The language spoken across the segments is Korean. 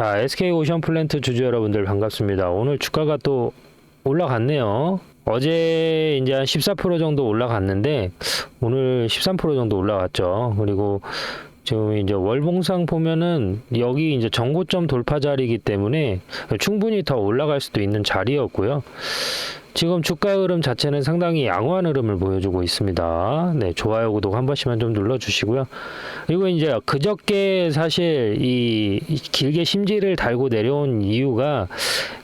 자, SK 오션 플랜트 주주 여러분들 반갑습니다. 오늘 주가가 또 올라갔네요. 어제 이제 한 14% 정도 올라갔는데 오늘 13% 정도 올라갔죠. 그리고 지금 이제 월봉상 보면은 여기 이제 정고점 돌파 자리이기 때문에 충분히 더 올라갈 수도 있는 자리였고요. 지금 주가 흐름 자체는 상당히 양호한 흐름을 보여주고 있습니다. 네, 좋아요, 구독 한 번씩만 좀 눌러주시고요. 그리고 이제 그저께 사실 이 길게 심지를 달고 내려온 이유가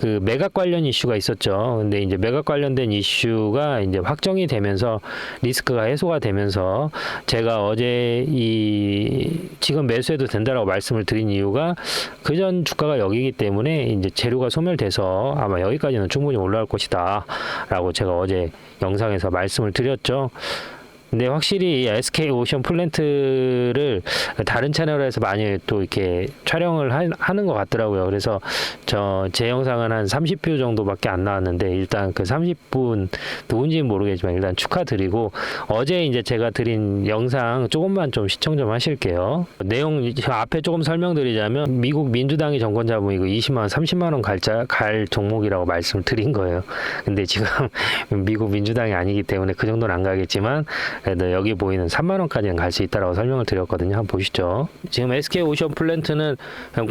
그 매각 관련 이슈가 있었죠. 근데 이제 매각 관련된 이슈가 이제 확정이 되면서 리스크가 해소가 되면서 제가 어제 이 지금 매수해도 된다라고 말씀을 드린 이유가 그전 주가가 여기기 때문에 이제 재료가 소멸돼서 아마 여기까지는 충분히 올라갈 것이다 라고 제가 어제 영상에서 말씀을 드렸죠. 근데 확실히 이 SK 오션 플랜트를 다른 채널에서 많이 또 이렇게 촬영을 하, 하는 것 같더라고요. 그래서 저 제 영상은 한 30뷰 정도밖에 안 나왔는데 일단 그 30분 누군지는 모르겠지만 일단 축하드리고 어제 이제 제가 드린 영상 조금만 좀 시청 좀 하실게요. 내용 저 앞에 조금 설명드리자면 미국 민주당이 정권 잡으면 이거 20만 원, 30만 원 갈자 갈 종목이라고 말씀을 드린 거예요. 근데 지금 미국 민주당이 아니기 때문에 그 정도는 안 가겠지만 그래도 여기 보이는 3만 원까지는 갈 수 있다라고 설명을 드렸거든요. 한번 보시죠. 지금 SK 오션 플랜트는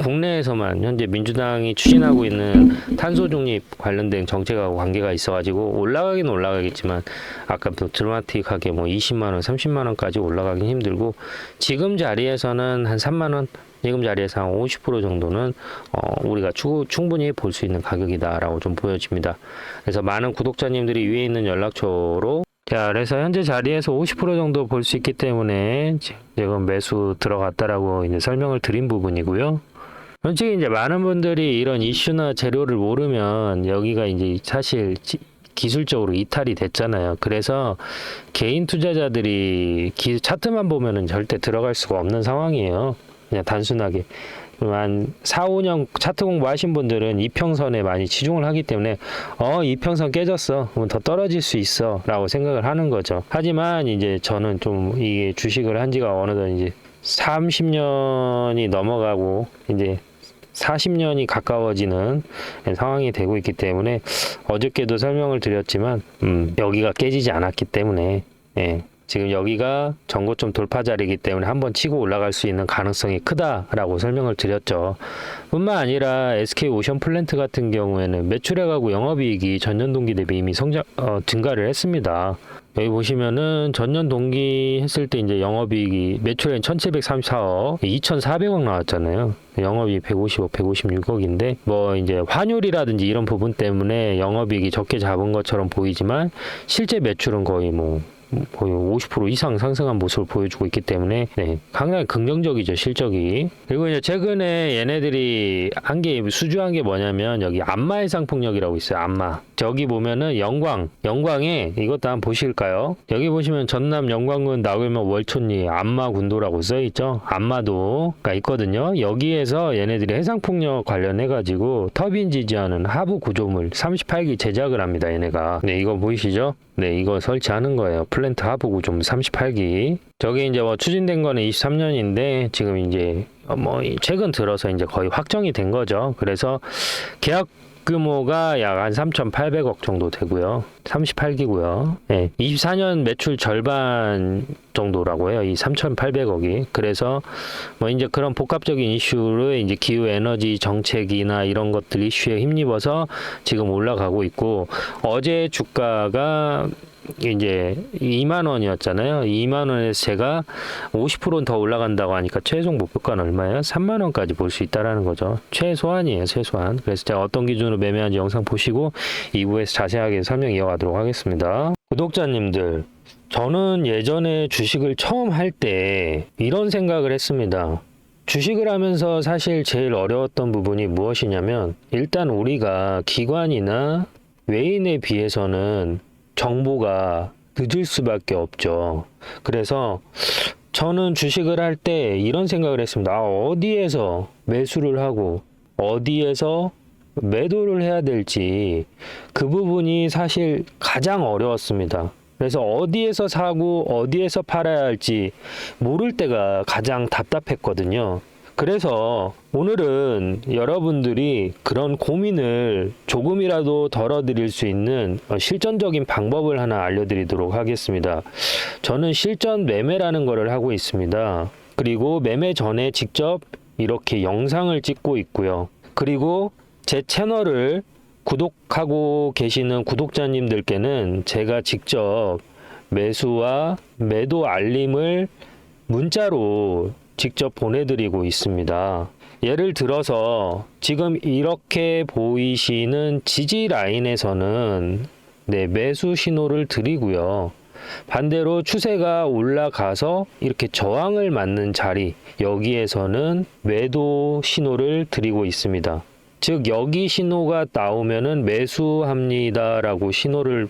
국내에서만 현재 민주당이 추진하고 있는 탄소 중립 관련된 정책하고 관계가 있어가지고 올라가긴 올라가겠지만 아까 또 드라마틱하게 뭐 20만 원, 30만 원까지 올라가긴 힘들고 지금 자리에서는 한 3만 원 지금 자리에서 한 50% 정도는 어, 우리가 추, 충분히 볼 수 있는 가격이다라고 좀 보여집니다. 그래서 많은 구독자님들이 위에 있는 연락처로 자, 그래서 현재 자리에서 50% 정도 볼 수 있기 때문에 지금 매수 들어갔다라고 이제 설명을 드린 부분이고요. 솔직히 이제 많은 분들이 이런 이슈나 재료를 모르면 여기가 이제 사실 지- 기술적으로 이탈이 됐잖아요. 그래서 개인 투자자들이 기, 차트만 보면은 절대 들어갈 수가 없는 상황이에요. 그냥 단순하게. 한 4, 5년 차트 공부하신 분들은 이평선에 많이 치중을 하기 때문에 어 이평선 깨졌어. 그럼 더 떨어질 수 있어 라고 생각을 하는 거죠. 하지만 이제 저는 좀 이게 주식을 한 지가 어느덧 이제 30년이 넘어가고 이제 40년이 가까워지는 상황이 되고 있기 때문에 어저께도 설명을 드렸지만 음, 여기가 깨지지 않았기 때문에 예, 지금 여기가 전고점 돌파 자리이기 때문에 한번 치고 올라갈 수 있는 가능성이 크다라고 설명을 드렸죠. 뿐만 아니라 SK 오션 플랜트 같은 경우에는 매출액하고 영업이익이 전년 동기 대비 이미 성장 어, 증가를 했습니다. 여기 보시면은 전년 동기 했을 때 이제 영업이익이 매출액 1,734억, 2,400억 나왔잖아요. 영업이익 150억, 156억인데 뭐 이제 환율이라든지 이런 부분 때문에 영업이익이 적게 잡은 것처럼 보이지만 실제 매출은 거의 뭐 거의 50% 이상 상승한 모습을 보여주고 있기 때문에 네, 상당히 긍정적이죠 실적이. 그리고 이제 최근에 얘네들이 한 게 수주한 게 뭐냐면 여기 안마 해상풍력이라고 있어요 안마 저기 보면은 영광 영광에 이것도 한번 보실까요 여기 보시면 전남 영광군 나골면 월촌리 안마 군도라고 써 있죠 안마도가 있거든요 여기에서 얘네들이 해상풍력 관련해 가지고 터빈 지지하는 하부 구조물 38기 제작을 합니다 얘네가 네 이거 보이시죠 네, 이거 설치하는 거예요. 플랜트 하부 구조물 38기. 저게 이제 뭐 추진된 거는 23년인데 지금 이제 어, 뭐이 최근 들어서 이제 거의 확정이 된 거죠. 그래서 계약 규모가 약 한 3,800억 정도 되고요. 38기고요. 네, 24년 매출 절반 정도라고 해요. 이 3,800억이. 그래서 뭐 이제 그런 복합적인 이슈로 이제 기후 에너지 정책이나 이런 것들 이슈에 힘입어서 지금 올라가고 있고 어제 주가가 이제 2만 원이었잖아요. 2만 원에서 제가 50%는 더 올라간다고 하니까 최종 목표가는 얼마예요? 3만 원까지 볼 수 있다라는 거죠. 최소한이에요, 최소한. 그래서 제가 어떤 기준으로 매매한지 영상 보시고 2부에서 자세하게 설명 이어가도록 하겠습니다. 구독자님들, 저는 예전에 주식을 처음 할 때 이런 생각을 했습니다. 주식을 하면서 사실 제일 어려웠던 부분이 무엇이냐면 일단 우리가 기관이나 외인에 비해서는 정보가 늦을 수밖에 없죠. 그래서 저는 주식을 할 때 이런 생각을 했습니다. 아, 어디에서 매수를 하고 어디에서 매도를 해야 될지 그 부분이 사실 가장 어려웠습니다. 그래서 어디에서 사고 어디에서 팔아야 할지 모를 때가 가장 답답했거든요. 그래서 오늘은 여러분들이 그런 고민을 조금이라도 덜어드릴 수 있는 어, 실전적인 방법을 하나 알려드리도록 하겠습니다. 저는 실전 매매라는 거를 하고 있습니다. 그리고 매매 전에 직접 이렇게 영상을 찍고 있고요. 그리고 제 채널을 구독하고 계시는 구독자님들께는 제가 직접 매수와 매도 알림을 문자로 직접 보내드리고 있습니다. 예를 들어서 지금 이렇게 보이시는 지지 라인에서는 네, 매수 신호를 드리고요. 반대로 추세가 올라가서 이렇게 저항을 맞는 자리 여기에서는 매도 신호를 드리고 있습니다. 즉 여기 신호가 나오면은 매수합니다라고 신호를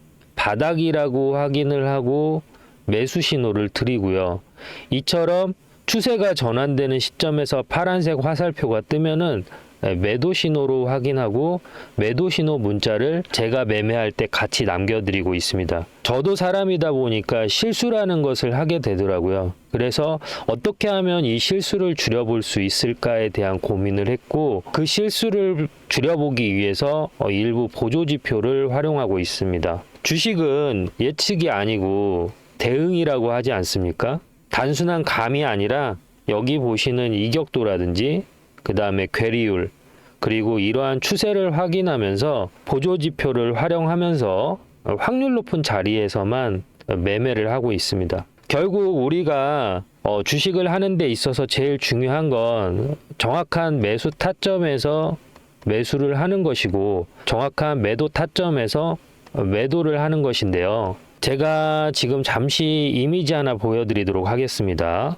바닥이라고 확인을 하고 매수 신호를 드리고요. 이처럼 추세가 전환되는 시점에서 파란색 화살표가 뜨면은 매도 신호로 확인하고 매도 신호 문자를 제가 매매할 때 같이 남겨드리고 있습니다. 저도 사람이다 보니까 실수라는 것을 하게 되더라고요. 그래서 어떻게 하면 이 실수를 줄여볼 수 있을까에 대한 고민을 했고 그 실수를 줄여보기 위해서 어, 일부 보조 지표를 활용하고 있습니다. 주식은 예측이 아니고 대응이라고 하지 않습니까? 단순한 감이 아니라 여기 보시는 이격도라든지 그 다음에 괴리율 그리고 이러한 추세를 확인하면서 보조 지표를 활용하면서 확률 높은 자리에서만 매매를 하고 있습니다. 결국 우리가 어, 주식을 하는 데 있어서 제일 중요한 건 정확한 매수 타점에서 매수를 하는 것이고 정확한 매도 타점에서 매도를 하는 것인데요. 제가 지금 잠시 이미지 하나 보여드리도록 하겠습니다.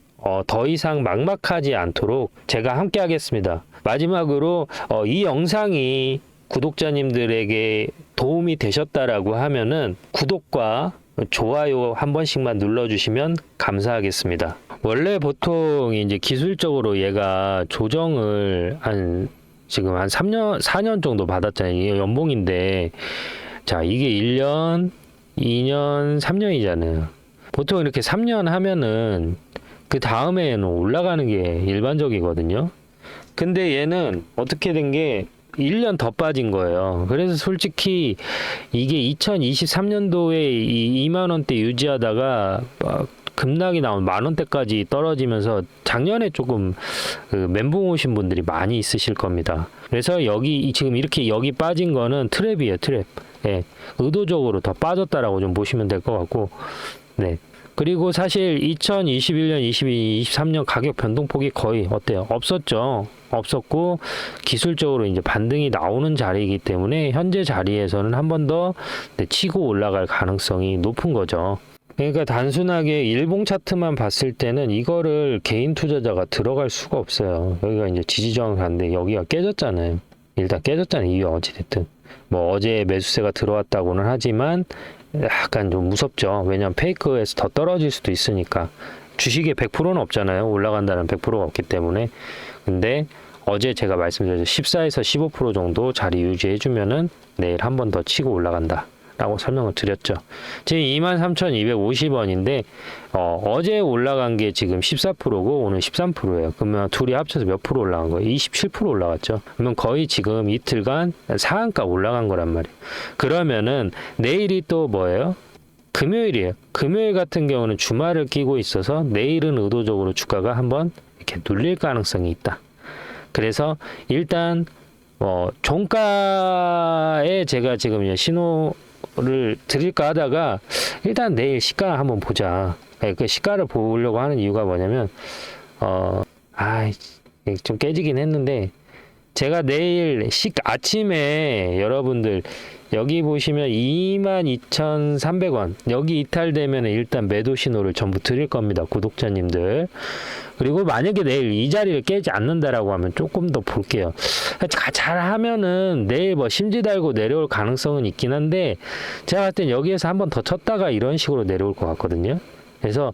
어, 더 이상 막막하지 않도록 제가 함께 하겠습니다. 마지막으로 어, 이 영상이 구독자님들에게 도움이 되셨다라고 하면은 구독과 좋아요 한 번씩만 눌러주시면 감사하겠습니다. 원래 보통 이제 기술적으로 얘가 조정을 한 지금 한 3년, 4년 정도 받았잖아요. 이게 연봉인데 자 이게 1년, 2년, 3년이잖아요. 보통 이렇게 3년 하면은 그 다음에는 올라가는 게 일반적이거든요. 근데 얘는 어떻게 된 게 1년 더 빠진 거예요. 그래서 솔직히 이게 2023년도에 이 2만 원대 유지하다가 막 급락이 나온 만 원대까지 떨어지면서 작년에 조금 그 멘붕 오신 분들이 많이 있으실 겁니다. 그래서 여기 이- 지금 이렇게 여기 빠진 거는 트랩이에요, 트랩. 예. 의도적으로 더 빠졌다라고 좀 보시면 될 것 같고. 네. 그리고 사실 2021년, 22, 23년 가격 변동폭이 거의 어때요? 없었죠. 없었고 기술적으로 이제 반등이 나오는 자리이기 때문에 현재 자리에서는 한 번더 네, 치고 올라갈 가능성이 높은 거죠. 그러니까 단순하게 일봉 차트만 봤을 때는 이거를 개인 투자자가 들어갈 수가 없어요. 여기가 이제 지지저항 갔는데 여기가 깨졌잖아요. 일단 깨졌잖아요. 이유 어찌됐든. 뭐 어제 매수세가 들어왔다고는 하지만 약간 좀 무섭죠. 왜냐면 페이크에서 더 떨어질 수도 있으니까. 주식에 100%는 없잖아요. 올라간다는 100%가 없기 때문에. 근데 어제 제가 말씀드렸죠. 14에서 15% 정도 자리 유지해주면은 내일 한 번 더 치고 올라간다. 라고 설명을 드렸죠. 지금 23,250원인데, 어, 어제 올라간 게 지금 14%고 오늘 13%예요. 그러면 둘이 합쳐서 몇 프로 올라간 거예요? 27% 올라갔죠. 그러면 거의 지금 이틀간 상한가 올라간 거란 말이에요. 그러면은 내일이 또 뭐예요? 금요일이에요. 금요일 같은 경우는 주말을 끼고 있어서 내일은 의도적으로 주가가 한번 이렇게 눌릴 가능성이 있다. 그래서 일단 어 종가에 제가 지금 신호 를 드릴까 하다가 일단 내일 시가 한번 보자. 네, 그 시가를 보려고 하는 이유가 뭐냐면 어아좀 깨지긴 했는데 제가 내일 시 아침에 여러분들 여기 보시면 22,300원. 여기 이탈되면 일단 매도 신호를 전부 드릴 겁니다 구독자님들. 그리고 만약에 내일 이 자리를 깨지 않는다라고 하면 조금 더 볼게요. 자- 잘하면은 내일 뭐 심지 달고 내려올 가능성은 있긴 한데 제가 봤을 땐 여기에서 한 번 더 쳤다가 이런 식으로 내려올 것 같거든요 그래서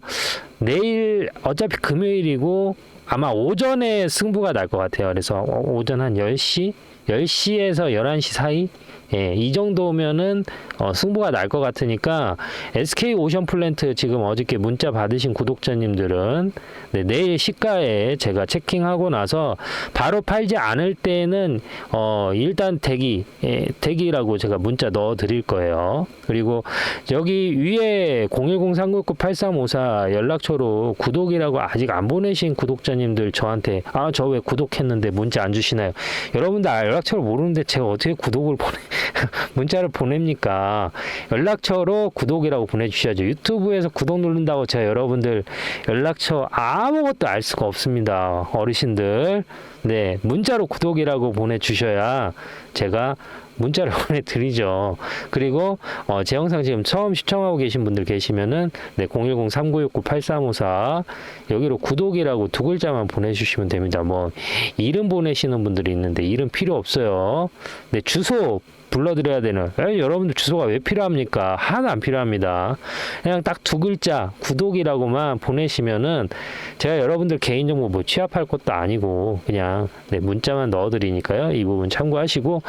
내일 어차피 금요일이고 아마 오전에 승부가 날 것 같아요. 그래서 오- 오전 한 10시, 10시에서 11시 사이 예, 이 정도면은 어, 승부가 날 것 같으니까 SK 오션 플랜트 지금 어저께 문자 받으신 구독자님들은 네, 내일 시가에 제가 체킹하고 나서 바로 팔지 않을 때는 어, 일단 대기 예, 대기라고 제가 문자 넣어 드릴 거예요. 그리고 여기 위에 010-399-8354 연락처로 구독이라고 아직 안 보내신 구독자님들 저한테 아 저 왜 구독했는데 문자 안 주시나요? 여러분들 아, 연락처를 모르는데 제가 어떻게 구독을 보내 문자를 보냅니까? 연락처로 구독이라고 보내주셔야죠. 유튜브에서 구독 누른다고 제가 여러분들 연락처 아무것도 알 수가 없습니다. 어르신들. 네, 문자로 구독이라고 보내주셔야 제가 문자를 보내드리죠. 그리고 어, 제 영상 지금 처음 시청하고 계신 분들 계시면은 네, 010-3969-8354 여기로 구독이라고 두 글자만 보내주시면 됩니다. 뭐 이름 보내시는 분들이 있는데 이름 필요 없어요. 네, 주소 불러드려야 되는 에이, 여러분들 주소가 왜 필요합니까? 하나 안 필요합니다. 그냥 딱 두 글자 구독이라고만 보내시면은 제가 여러분들 개인정보 뭐 취합할 것도 아니고 그냥 네, 문자만 넣어드리니까요. 이 부분 참고하시고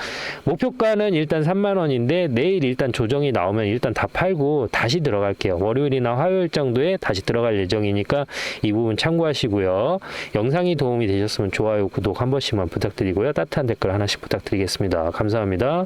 목표가는 일단 3만 원인데 내일 일단 조정이 나오면 일단 다 팔고 다시 들어갈게요. 월요일이나 화요일 정도에 다시 들어갈 예정이니까 이 부분 참고하시고요. 영상이 도움이 되셨으면 좋아요, 구독 한 번씩만 부탁드리고요. 따뜻한 댓글 하나씩 부탁드리겠습니다. 감사합니다.